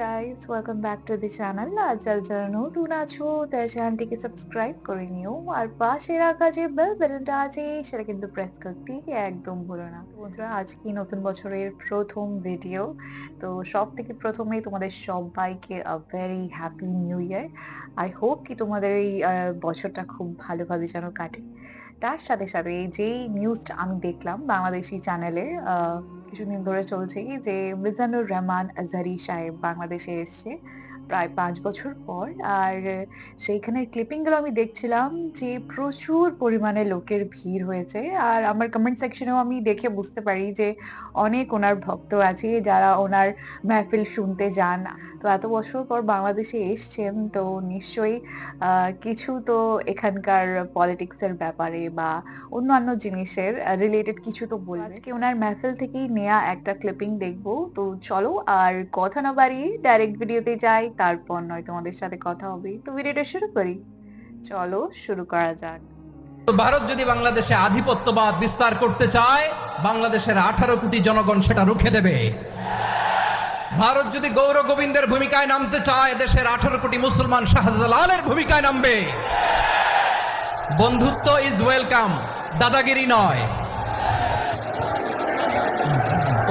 Guys welcome back to the channel আর যারা যারা নতুন আছো, তারা চ্যানেলটিকে সাবস্ক্রাইব করে নিও। আর পাশে রাখা যে বেল বাটনটা আছে, সেটা কিন্তু প্রেস করতে একদম ভুলো না। বন্ধুরা আজকে নতুন বছরের প্রথম ভিডিও তো সব থেকে প্রথমেই তোমাদের সবাইকে a very happy new year I hope কি তোমাদের এই বছরটা খুব ভালোভাবে যেন কাটে। তার সাথে সাথে যেই নিউজটা আমি দেখলাম বাংলাদেশি চ্যানেলে কিছুদিন ধরে চলছে যে মিজানুর রহমান আজহারি সাহেব বাংলাদেশে এসছে। প্রায় পাঁচ বছর পর। আর সেইখানে ক্লিপিংগুলো আমি দেখছিলাম যে প্রচুর পরিমাণে লোকের ভিড় হয়েছে। আর আমার কমেন্ট সেকশনেও আমি দেখে বুঝতে পারি যে অনেক ওনার ভক্ত আছে যারা ওনার মেহফিল শুনতে যান। তো এত বছর পর বাংলাদেশে এসছেন তো নিশ্চয়ই কিছু তো এখানকার পলিটিক্সের ব্যাপারে বা অন্যান্য জিনিসের রিলেটেড কিছু তো বলবে। আজকে ওনার মেহফিল থেকেই নেয়া একটা ক্লিপিং দেখব। তো চলো আর কথা না বাড়িয়ে ডাইরেক্ট ভিডিওতে যাই। তারপর নয় তোমাদের সাথে কথা হবে। তো ভিডিওটা শুরু করি। চলো শুরু করা যাক। ভারত যদি বাংলাদেশে আধিপত্যবাদ বিস্তার করতে চায়, বাংলাদেশের আঠারো কোটি জনগণ সেটা রুখে দেবে। ভারত যদি গৌর গোবিন্দের ভূমিকায় নামতে চায়, দেশের আঠারো কোটি মুসলমান শাহজালালের ভূমিকায় নামবে। বন্ধুত্ব ইজ ওয়েলকাম দাদাগিরি নয়।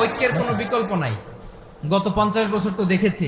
ঐক্যের কোনো বিকল্প নাই। গত পঞ্চাশ বছর তো দেখেছি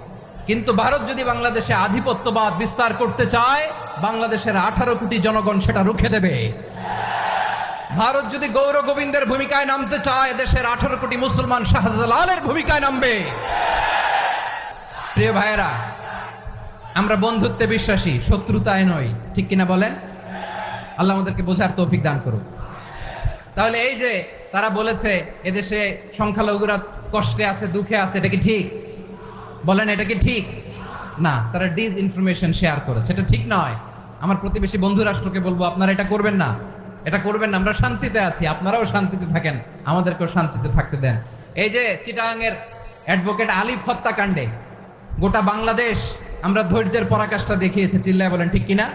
কিন্তু ভারত যদি বাংলাদেশে আধিপত্যবাদ বিস্তার করতে চায়, বাংলাদেশের আঠারো কোটি জনগণ সেটা রুখে দেবে। ভারত যদি গৌর গোবিন্দের ভূমিকায় নামতে চায়, দেশের আঠারো কোটি মুসলমান শাহজালালের ভূমিকায় নামবে। প্রিয় ভাইয়েরা, আমরা বন্ধুত্বে বিশ্বাসী, শত্রুতায় নই, ঠিক কিনা বলেন? আল্লাহ আমাদেরকে বোঝার তৌফিক দান করুক। তাহলে এই যে তারা বলেছে, এদেশে সংখ্যালঘুরা কষ্টে আছে, দুঃখে আছে, এটা কি ঠিক? বলেন, এটা কি ঠিক? না, তারা ডিস ইনফরমেশন শেয়ার করেছে। এটা ঠিক নয়। আমার প্রতিবেশী বন্ধু রাষ্ট্রকে বলব, আপনারা এটা করবেন না। এটা করবেন না। আমরা শান্তিতে আছি। আপনারাও শান্তিতে থাকেন। আমাদেরকেও শান্তিতে থাকতে দেন। এই যে চিটাগাংয়ের অ্যাডভোকেট আলিফ হত্যাকাণ্ডে গোটা বাংলাদেশ, আমরা ধৈর্যের পরাকাষ্ঠা দেখিয়েছে। চিল্লায় বলেন, ঠিক কিনা?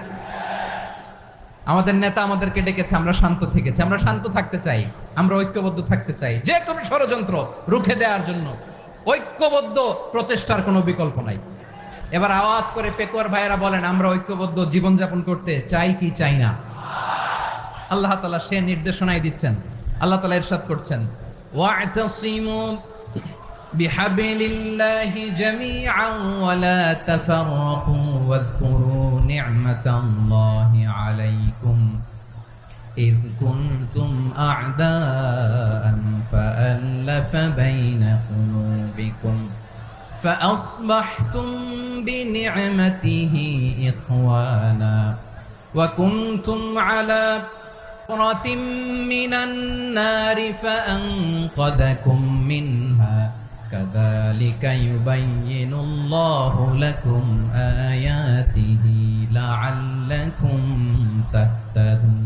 আমাদের নেতা আমাদেরকে ডেকেছে, আমরা শান্ত থেকেছি। আমরা শান্ত থাকতে চাই। আমরা ঐক্যবদ্ধ থাকতে চাই। যে কোনো ষড়যন্ত্র রুখে দেওয়ার জন্য। ঐক্যবদ্ধ প্রচেষ্টার কোনো বিকল্প নাই এবার আওয়াজ করে পেকুয়ার ভাইয়েরা বলেন আমরা ঐক্যবদ্ধ জীবনযাপন করতে চাই কি চাই না আল্লাহ তালা সে নির্দেশনাই দিচ্ছেন আল্লাহ তালা ইরশাদ করছেন ওয়া'তাসিমু بحبل الله جميعا ولا تفرقوا واذكروا نعمة الله عليكم إذ كنتم أعداء فألف بين قلوبكم فأصبحتم بنعمته إخوانا وكنتم على حفرة من النار فأنقذكم منها كذلك يبين الله لكم آياته لعلكم تهتدون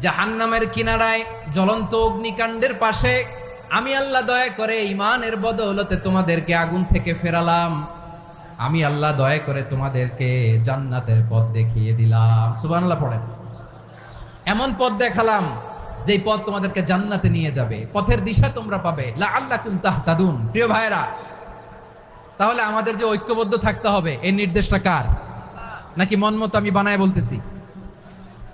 জাহান্নামের কিনারায় জ্বলন্ত অগ্নিকাণ্ডের পাশে আমি আল্লাহ দয়া করে ইমানের বদৌলতে তোমাদেরকে আগুন থেকে ফেরালাম। আমি আল্লাহ দয়া করে তোমাদেরকে জান্নাতের পথ দেখিয়ে দিলাম। সুবহানাল্লাহ পড়েন। এমন পথ দেখালাম, যেই পথ তোমাদেরকে জান্নাতে নিয়ে যাবে। পথের দিশা তোমরা পাবে। লাআল্লাকুম তাহতাদুন। প্রিয় ভাইরা তাহলে আমাদের যে ঐক্যবদ্ধ থাকতে হবে এই নির্দেশটা কার? নাকি মন মতো আমি বানায় বলতেছি?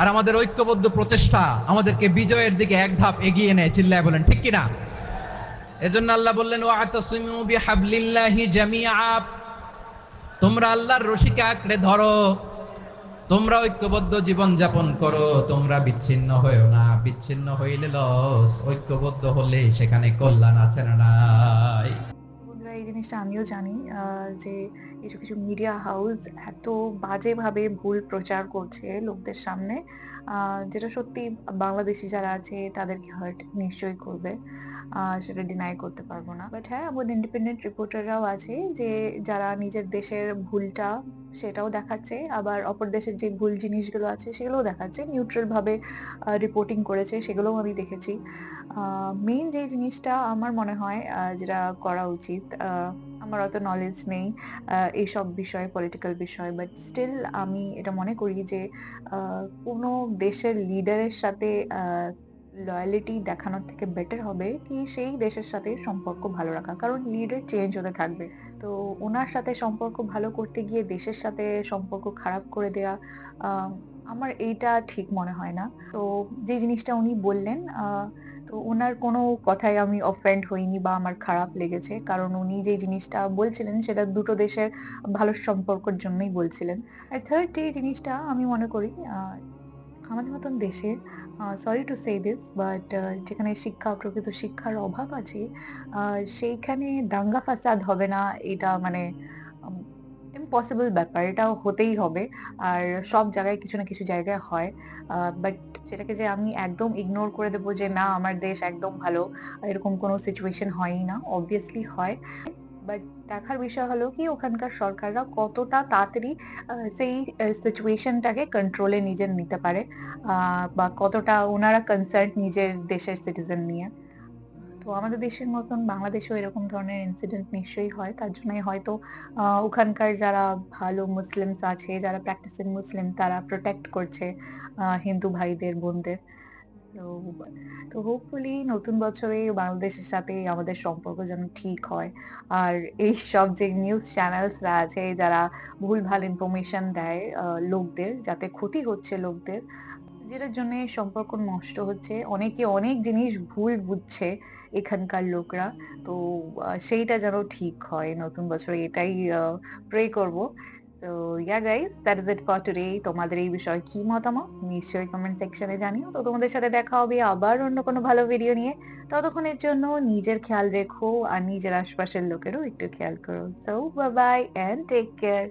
আর আমাদের ঐক্যবদ্ধ প্রচেষ্টা আমাদেরকে বিজয়ের দিকে এক ধাপ এগিয়ে নেয়, চিল্লায় বলেন, ঠিক কিনা? এজন্য আল্লাহ বললেন তোমরা আল্লাহর রশিকে আঁকড়ে ধরো, তোমরা ঐক্যবদ্ধ জীবন যাপন করো, তোমরা বিচ্ছিন্ন হয়েও না, বিচ্ছিন্ন হইলে লস, ঐক্যবদ্ধ হলে সেখানে কল্যাণ আছে না নাই? বন্ধুরা এই জিনিসটা আমিও জানি যে কিছু কিছু মিডিয়া হাউস এত বাজেভাবে ভুল প্রচার করছে লোকদের সামনে যেটা সত্যি বাংলাদেশি যারা আছে তাদেরকে হার্ট নিশ্চয়ই করবে সেটা ডিনাই করতে পারব না। বাট হ্যাঁ আমার ইন্ডিপেন্ডেন্ট রিপোর্টাররাও আছে যে যারা নিজের দেশের ভুলটা সেটাও দেখাচ্ছে। আবার অপর দেশের যে ভুল জিনিসগুলো আছে, সেগুলোও দেখাচ্ছে। নিউট্রাল ভাবে রিপোর্টিং করেছে, সেগুলোও আমি দেখেছি। মেইন যে জিনিসটা আমার মনে হয় যেটা করা উচিত আমার অত নলেজ নেই এইসব বিষয়ে পলিটিক্যাল বিষয় বাট স্টিল আমি এটা মনে করি যে কোনো দেশের লিডারের সাথে লয়ালিটি দেখানোর থেকে বেটার হবে কি সেই দেশের সাথে সম্পর্ক ভালো রাখা। কারণ লিডার চেঞ্জ হতে থাকবে। তো ওনার সাথে সম্পর্ক ভালো করতে গিয়ে দেশের সাথে সম্পর্ক খারাপ করে দেয়া আমার এইটা ঠিক মনে হয় না। তো যে জিনিসটা উনি বললেন তো ওনার কোনো কথায় আমি অফেন্ড হইনি বা আমার খারাপ লেগেছে। কারণ উনি যে জিনিসটা বলছিলেন, সেটা দুটো দেশের ভালো সম্পর্কের জন্যই বলছিলেন। আর থার্ড যে জিনিসটা আমি মনে করি আমাদের মতন দেশে sorry to say this but যেখানে শিক্ষা, প্রকৃত শিক্ষার অভাব আছে সেইখানে দাঙ্গা ফাসাদ হবে না, এটা মানে ইম্পসিবল ব্যাপার এটা হতেই হবে, আর সব জায়গায় কিছু না কিছু জায়গায় হয় বাট সেটাকে যে আমি একদম ইগনোর করে দেবো যে না, আমার দেশ একদম ভালো, এরকম কোনো সিচুয়েশন হয়ই না অবভিয়াসলি হয় বাট দেখার বিষয় হলো কি, ওখানকার সরকাররা কতটা তাড়াতাড়ি সেই সিচুয়েশনটাকে কন্ট্রোলে নিজের নিতে পারে বা কতটা ওনারা কনসার্ন নিজের দেশের সিটিজেন নিয়ে। তো আমাদের দেশের মতন বাংলাদেশেও এরকম ধরনের ইনসিডেন্ট নিশ্চয়ই হয়, তার জন্যই হয়তো ওখানকার যারা ভালো মুসলিমস আছে, যারা প্র্যাকটিসিং মুসলিম তারা প্রোটেক্ট করছে হিন্দু ভাইদের, বোনদের। তো হোপফুলি নতুন বছরে বাংলাদেশের সাথে আমাদের সম্পর্ক যেন ঠিক হয়। আর এই সব যে নিউজ চ্যানেলসরা আছে, যারা ভুলভাল ইনফরমেশন দেয় লোকদের, যাতে ক্ষতি হচ্ছে লোকদের যেটার জন্য সম্পর্ক নষ্ট হচ্ছে। অনেকে অনেক জিনিস ভুল বুঝছে এখানকার লোকরা। তো সেইটা যেন ঠিক হয়। নতুন বছরে এটাই প্রে করব। তো yeah guys that is it for today তোমাদের এই বিষয়ে কি মতামত? নিশ্চয়ই কমেন্ট সেকশনে জানিও। তো তোমাদের সাথে দেখা হবে আবার অন্য কোনো ভালো ভিডিও নিয়ে। ততক্ষণের জন্য নিজের খেয়াল রেখো আর নিজের আশপাশের লোকেরও একটু খেয়াল করো। So bye bye and take care